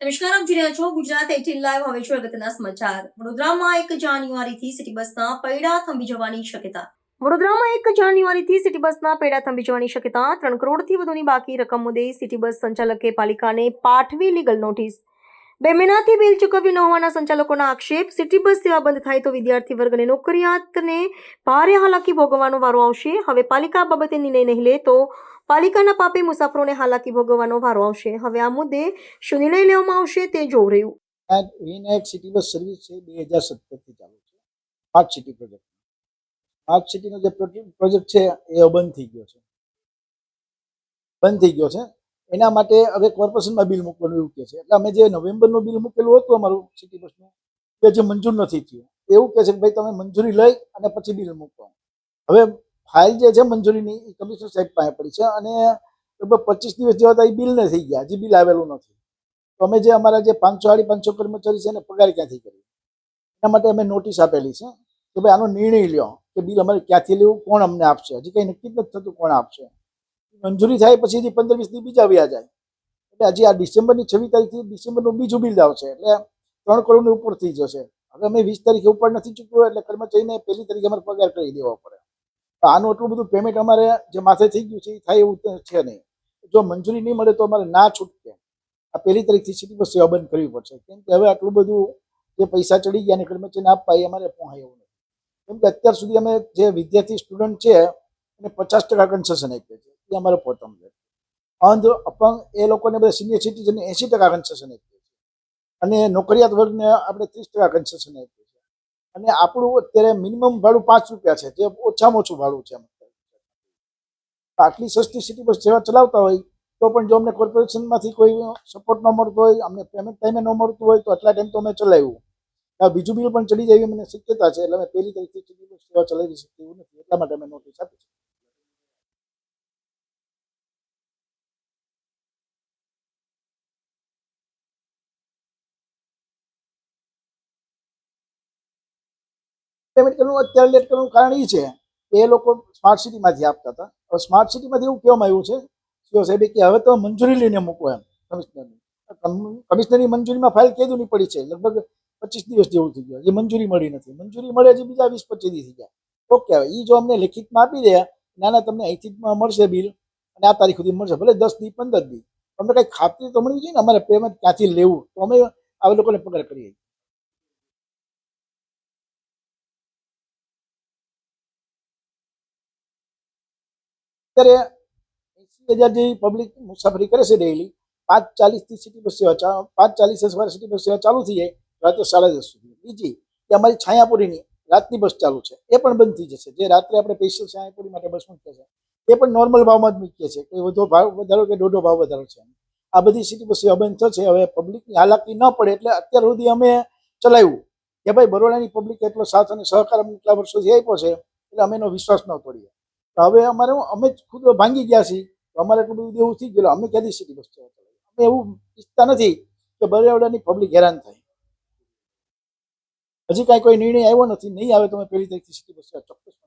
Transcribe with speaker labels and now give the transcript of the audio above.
Speaker 1: નમસ્કાર આપ જોઈ રહ્યા છો? ગુજરાત એટીન લાઈવ, હવે છે અગત્યના સમાચાર. વડોદરામાં એક જાન્યુઆરીથી સિટી બસના પૈડા થંભી જવાની શક્યતા. વડોદરામાં એક જાન્યુઆરીથી સિટી બસના પૈડા થંભી જવાની શક્યતા. ત્રણ કરોડથી વધુની બાકી રકમ મુદ્દે સિટી બસ સંચાલકે પાલિકાને પાઠવી લીગલ નોટિસ. બે મહિનાથી બિલ ચૂકવ્યું ન હોવાના સંચાલકોના આક્ષેપ. સિટી બસ સેવા બંધ થાય તો વિદ્યાર્થી વર્ગને નોકરિયાતને ભારે હાલાકી ભોગવવાનો વારો આવશે. હવે પાલિકા બાબતે નિર્ણય નહીં લે તો પાલિકાના પાપે મુસાફરોને હાલાકી ભોગવવાનો વારો આવશે. હવે આ મુદ્દે શું નિર્ણય લેવામાં આવશે તે જોવું રહ્યું.
Speaker 2: વિનાયક સિટી બસ સર્વિસ છે બે હજાર સત્તરથી ચાલુ છે. સ્માર્ટ સિટી પ્રોજેક્ટ સ્માર્ટ સિટીનો જે પ્રોજેક્ટ છે એ બંધ થઈ ગયો છે. બંધ થઈ ગયો છે. એના માટે હવે કોર્પોરેશનમાં બિલ મૂકવાનું એવું કહે છે. એટલે અમે જે નવેમ્બરનું બિલ મૂકેલું હતું અમારું સિટી બસનું, કે જે મંજૂર નથી થયું, એવું કહે છે કે ભાઈ તમે મંજૂરી લઈ અને પછી બિલ મૂકો હવે ફાઇલ જે છે મંજૂરીની, એ કમિશનર સાહેબ પાસે પડી છે અને લગભગ પચીસ દિવસ જેવા તો એ બિલ નથી થઈ ગયા, હજી બિલ આવેલું નથી. તો અમે જે અમારા જે પાંચસો, સાડી પાંચસો કર્મચારી છે એને પગાર ક્યાંથી કરી એના માટે અમે નોટિસ આપેલી છે કે ભાઈ આનો નિર્ણય લ્યો કે બિલ અમારે ક્યાંથી લેવું, કોણ અમને આપશે? હજી કંઈ નક્કી જ નથી થતું કોણ આપશે. મંજૂરી થાય પછી હજી પંદર, વીસ દી બીજા વ્યા જાય. એટલે હજી આ ડિસેમ્બરની છવ્વીસ તારીખથી ડિસેમ્બરનું બીજું બિલ આવશે એટલે ત્રણ કરોડની ઉપર થઈ જશે. હવે અમે વીસ તારીખે ઉપર નથી ચૂક્યું એટલે કર્મચારીને પહેલી તારીખે અમારે પગાર કરી દેવો પડે. તો આનું એટલું બધું પેમેન્ટ અમારે જે માથે થઈ ગયું છે, એ થાય એવું છે નહીં. જો મંજૂરી નહીં મળે તો અમારે ના છૂટકે. આ પહેલી તારીખથી બસ સેવા બંધ કરવી પડશે. કેમ કે હવે આટલું બધું જે પૈસા ચડી ગયા અને કર્મચારીને આપવા એ અમારે પહોંચાય એવું નથી. કેમ કે અત્યાર સુધી અમે જે વિદ્યાર્થી સ્ટુડન્ટ છે, એને પચાસ ટકા કન્સેશન આપીએ છીએ એ અમારે પોતાનું છે. અંધ, અપંગ, એ લોકોને બધા સિનિયર સિટીઝનને એંસી ટકા કન્સેશન આપીએ છીએ અને નોકરિયાત વર્ગને આપણે ત્રીસ ટકા કન્સેશન છીએ અને આપણું અત્યારે મિનિમમ ભાડું પાંચ રૂપિયા છે, જે ઓછામાં ઓછું ભાડું છે આટલી સસ્તી સિટી બસ સેવા ચલાવતા હોય, તો પણ જો અમને કોર્પોરેશનમાંથી કોઈ સપોર્ટ ન મળતો હોય, અમને પેમેન્ટ ટાઈમે ન મળતું હોય, તો આટલા ટાઈમ તો અમે ચલાવ્યું. આ બીજું બિલ પણ ચડી જાય એવી મને શક્યતા છે, એટલે અમે પહેલી તારીખથી સિટી બસ સેવા ચલાવી શકીએ એવું નથી, એટલા માટે અમે નોટિસ આપી છે પેમેન્ટ કરવાનું અત્યારે લેટ કરવાનું કારણ એ છે, કે એ લોકો સ્માર્ટ સિટીમાંથી આપતા હતા. હવે સ્માર્ટ સિટીમાંથી એવું કહેવામાં આવ્યું છે સીઓ સાહેબે કે હવે તો મંજૂરી લઈને મૂકો એમ કમિશનરની કમિશનરની મંજૂરીમાં ફાઇલ કેદુની પડી છે, લગભગ પચીસ દિવસ જેવું થઈ ગયું. હજી મંજૂરી મળી નથી. મંજૂરી મળે હજી બીજા વીસ પચીસ દિવસ થઈ ગયા. ઓકે હવે એ જો અમને લેખિતમાં આપી દે, નાના તમને અહીંથી મળશે બિલ અને આ તારીખ સુધી મળશે, ભલે દસ દી, પંદર દી. અમને કંઈ ખાતરી તો મળી જોઈએ ને? અમારે પેમેન્ટ ક્યાંથી લેવું? તો અમે આ લોકોને પગાર કરીએ. અત્યારે એસી હજાર જેવી પબ્લિક મુસાફરી કરે છે ડેઈલી પાંચ ચાલીસથી સિટી બસ સેવા પાંચ ચાલીસ સવારે સિટી બસ સેવા ચાલુ થઈ જાય, રાત્રે સાડા દસ સુધી. બીજી, કે અમારી છાયાપુરીની રાતની બસ ચાલુ છે. એ પણ બંધ થઈ જશે. જે રાત્રે આપણે સ્પેશિયલ છાયાપુરી માટે બસ મૂકીએ છીએ, એ પણ નોર્મલ ભાવમાં જ મૂકીએ છીએ. કોઈ વધુ ભાવ વધારો કે દોઢો ભાવ વધારો છે આ બધી સિટી બસ સેવા બંધ થશે. હવે પબ્લિકની હાલાકી ન પડે એટલે અત્યાર સુધી અમે ચલાવ્યું. કે ભાઈ બરોડાની પબ્લિક એટલો સાથ અને સહકાર એટલા વર્ષોથી આપ્યો છે, એટલે અમે એનો વિશ્વાસ ન તોડીએ. તો હવે અમારે અમે ખુદ ભાંગી ગયા છીએ. અમારે એટલું બધું એવું થઈ ગયેલું, અમે ક્યાંથી સિટી બસ અમે એવું ઈચ્છતા નથી કે બરિયાવડાની પબ્લિક હેરાન થાય. હજી કાંઈ કોઈ નિર્ણય આવ્યો નથી, નહીં આવે તો અમે પહેલી તારીખથી સિટી બસ ચોક્કસ.